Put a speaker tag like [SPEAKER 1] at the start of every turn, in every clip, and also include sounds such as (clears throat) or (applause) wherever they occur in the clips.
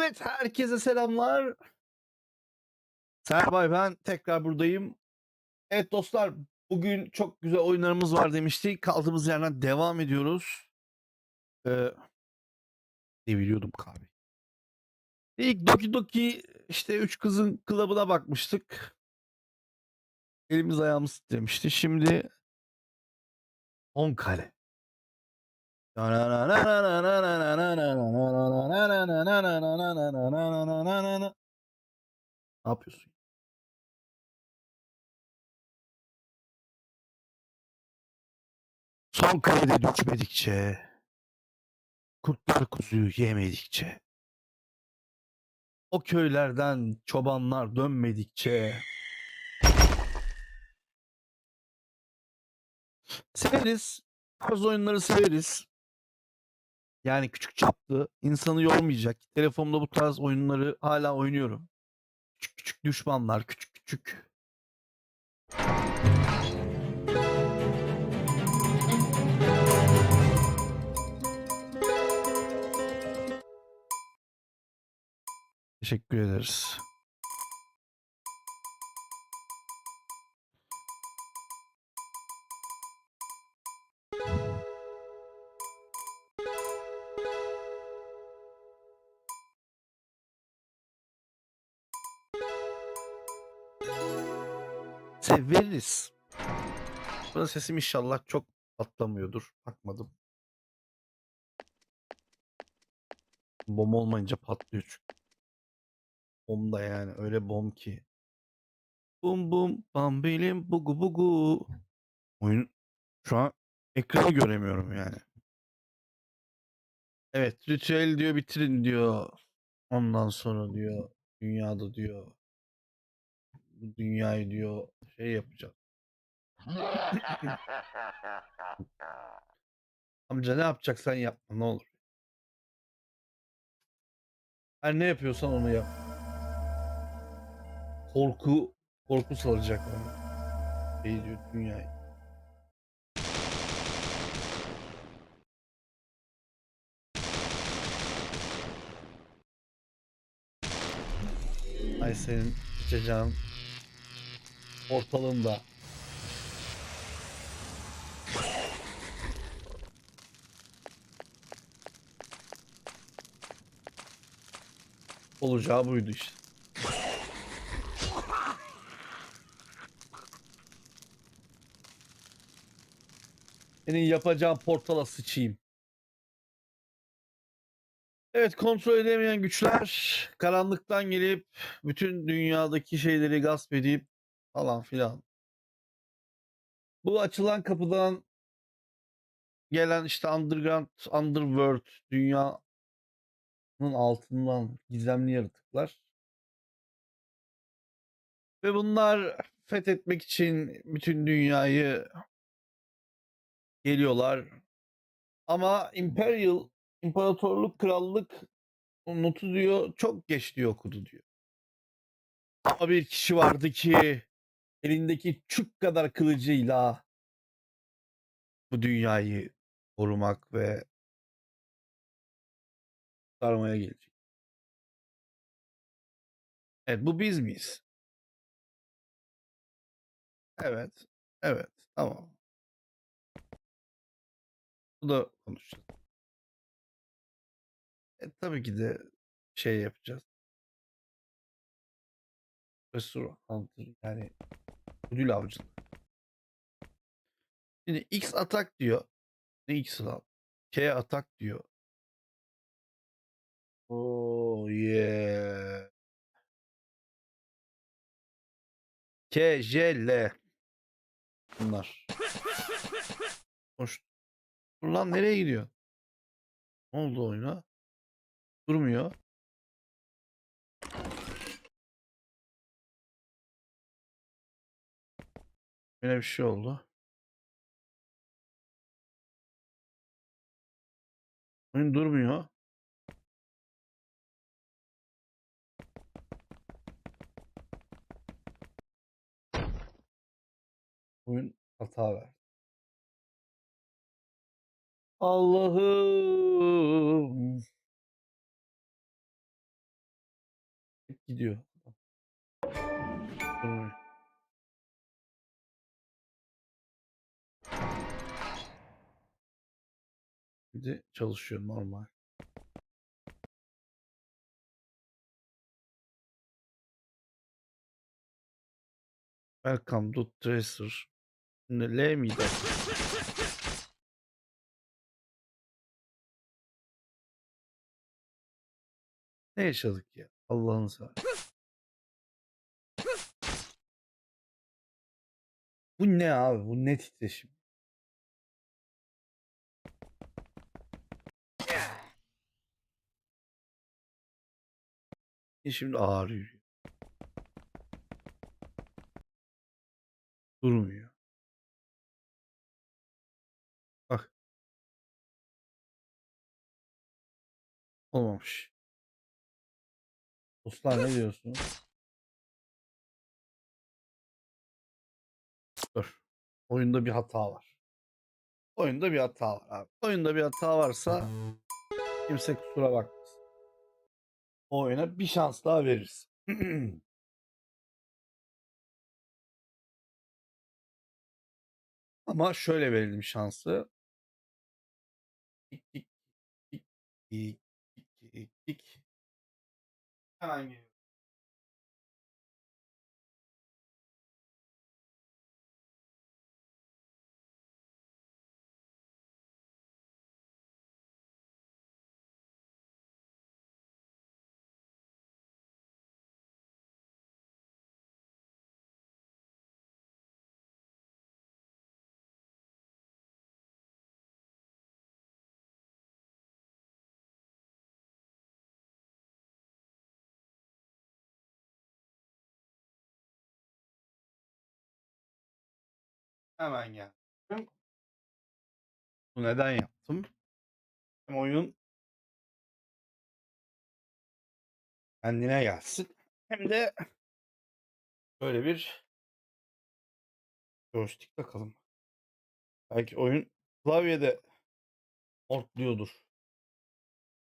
[SPEAKER 1] Evet, herkese selamlar. Serbay ben tekrar buradayım. Evet dostlar, bugün çok güzel oyunlarımız var demiştik. Kaldığımız yerden devam ediyoruz. Ee, deviriyordum kahve. İlk Doki Doki işte üç kızın klubuna bakmıştık. Elimiz ayağımız titremişti. Şimdi 10 kale. Ne yapıyorsun? Son kalede düşmedikçe, kurtlar kuzuyu yemedikçe, o köylerden çobanlar dönmedikçe, severiz, tarz oyunları severiz. Yani küçük çaplı, insanı yormayacak. Telefonda bu tarz oyunları hala oynuyorum. Küçük küçük düşmanlar, küçük küçük. Teşekkür ederiz. Severiz. Buna sesim inşallah çok patlamıyordur. Bakmadım. Bom olmayınca patlıyor çünkü. Bom da yani öyle bom ki. Bum bum bam bilim bugu bugu. Oyun şu an ekranı göremiyorum yani. Evet ritüel diyor bitirin diyor. Ondan sonra diyor dünyada diyor bu dünyayı diyor şey yapacağız. (laughs) Amca ne yapacaksan yapma ne olur. Her ne yapıyorsan onu yap. Korku korku salacak onu. Şey diyor dünyayı. Ay senin sıçacağın ortalığında. Olacağı buydu işte. Senin yapacağın portala sıçayım. Evet kontrol edemeyen güçler karanlıktan gelip bütün dünyadaki şeyleri gasp edip falan filan. Bu açılan kapıdan gelen işte underground, underworld dünyanın altından gizemli yaratıklar. Ve bunlar fethetmek için bütün dünyayı geliyorlar. Ama Imperial, İmparatorluk, Krallık notu diyor çok geç diyor okudu diyor. Ama bir kişi vardı ki elindeki çük kadar kılıcıyla bu dünyayı korumak ve kurtarmaya gelecek. Evet bu biz miyiz? Evet. Evet. Tamam. Bu da konuşacağız. E, tabii ki de şey yapacağız. Resur Hunter yani ödül avcılığı. Şimdi X atak diyor. Ne X lan? K atak diyor. Oh yeah. K, J, L. Bunlar. Hoş. Dur lan nereye gidiyor? Ne oldu oyuna? Durmuyor. Yine bir şey oldu. Oyun durmuyor. Oyun hata verdi. Allah'ım. gidiyor. Durmuyor. Şimdi çalışıyor normal. Welcome to Tracer. L miydi? Ne yaşadık ya? Allah'ını seversen. Bu ne abi? Bu ne titreşim? Şimdi ağır yürüyor. Durmuyor. Bak. Olmamış. Dostlar ne diyorsun? Dur. Oyunda bir hata var. Oyunda bir hata var abi. Oyunda bir hata varsa kimse kusura bakmasın. Oyuna bir şans daha veririz. (clears throat) Ama şöyle verelim şansı. Tik. Hemen geldim. Bu neden yaptım? Hem oyun kendine gelsin. Hem de böyle bir joystick takalım. Belki oyun klavyede ortluyordur.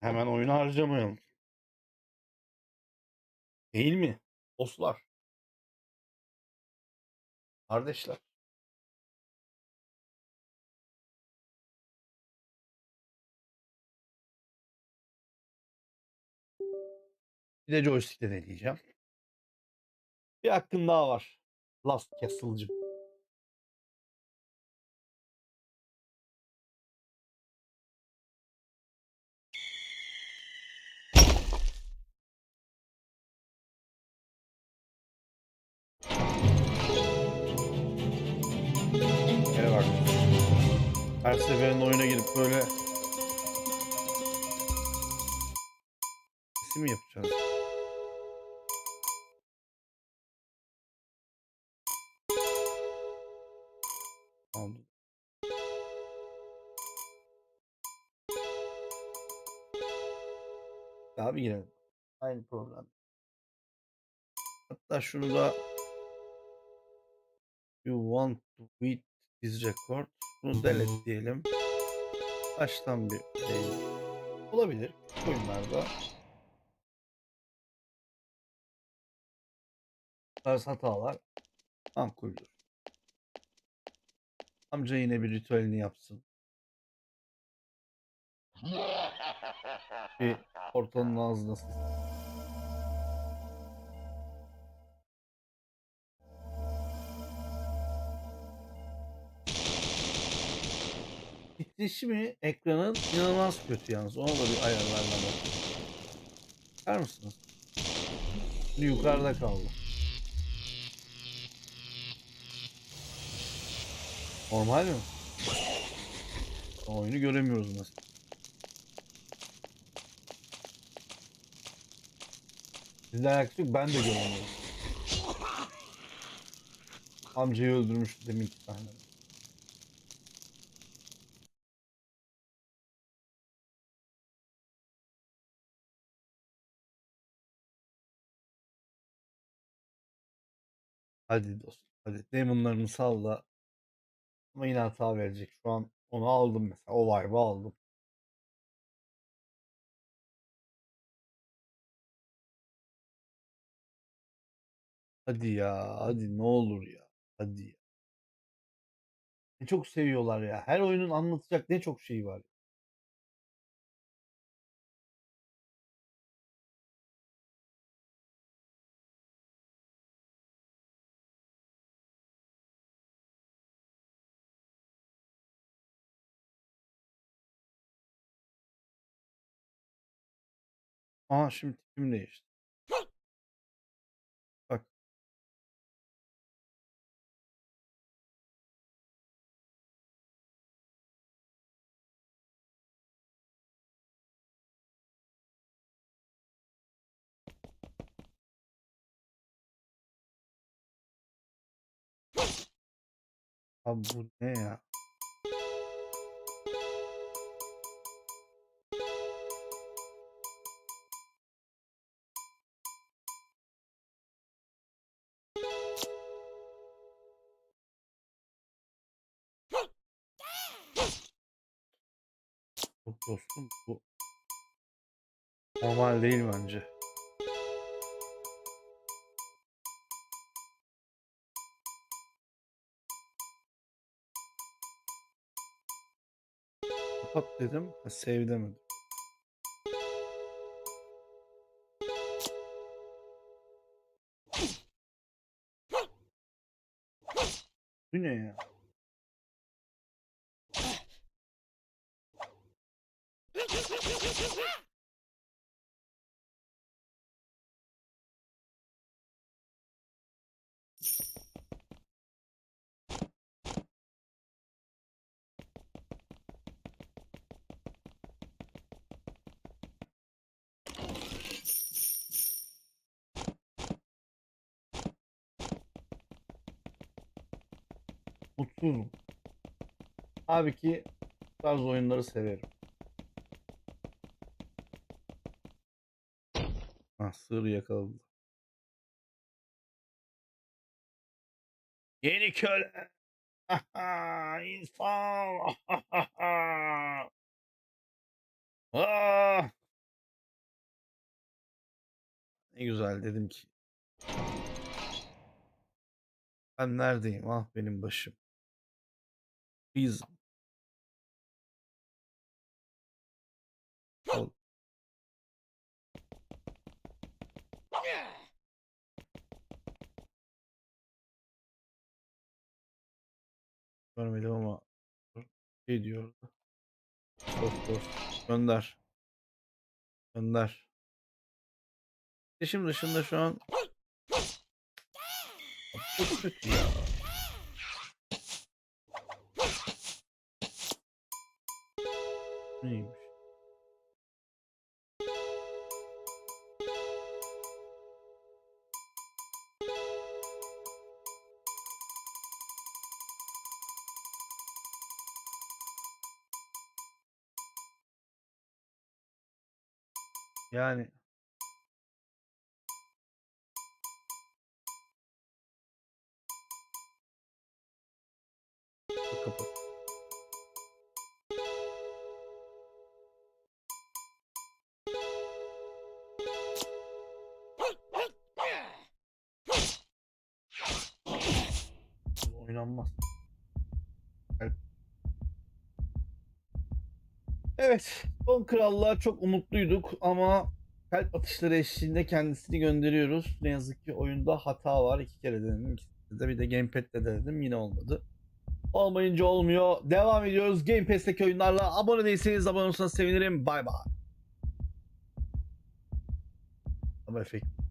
[SPEAKER 1] Hemen oyunu harcamayalım. Değil mi? Dostlar. Kardeşler. Bir de joystick'te deneyeceğim. Bir hakkın daha var. Last Castle'cım. Bak. Her seferinde oyuna girip böyle mi yapacağız? Bir girelim. Aynı problem. Hatta şunu da you want to beat this record. Bunu delete diyelim. Baştan bir şey olabilir oyunlarda. tarz hatalar makkuldür. Amca yine bir ritüelini yapsın. Bir portanın ağzına sıçsın. Titreşimi ekranın inanılmaz kötü yalnız. Ona da bir ayarlarına bak. Bakar mısınız? Yukarıda kaldı. Normal mi? Oyunu göremiyoruz mesela. Sizden alakası yok ben de göremiyorum. Amcayı öldürmüş demin iki tane. Hadi dostum. Hadi demonlarını sal da ama yine hata verecek. Şu an onu aldım mesela. O vibe'ı aldım. Hadi ya, hadi ne olur ya. Hadi ya. Ne çok seviyorlar ya. Her oyunun anlatacak ne çok şeyi var. Aa şimdi tipim değişti. Abi bu ne ya? Dostum bu normal değil bence. Kapat dedim. Save demedim. Bu ne ya? Mutsuzum. Abi ki tarz oyunları severim. Ah sığır yakaladı. Yeni köle. (laughs) İnsan. (laughs) ah. Ne güzel dedim ki. Ben neredeyim? Ah benim başım. Biz. Al. Görmedim ama şey diyor. Dost dost. Gönder. Gönder. İşim dışında şu an çok kötü ya. Neymiş? Yani Bu Oynanmaz. Evet. Evet, son krallığa çok umutluyduk ama kalp atışları eşliğinde kendisini gönderiyoruz. Ne yazık ki oyunda hata var. İki kere denedim. İkisinde de bir de gamepad'le denedim. Yine olmadı. Olmayınca olmuyor. Devam ediyoruz. Game Pass'teki oyunlarla. Abone değilseniz abone olursanız sevinirim. Bay bay. Ama efekt.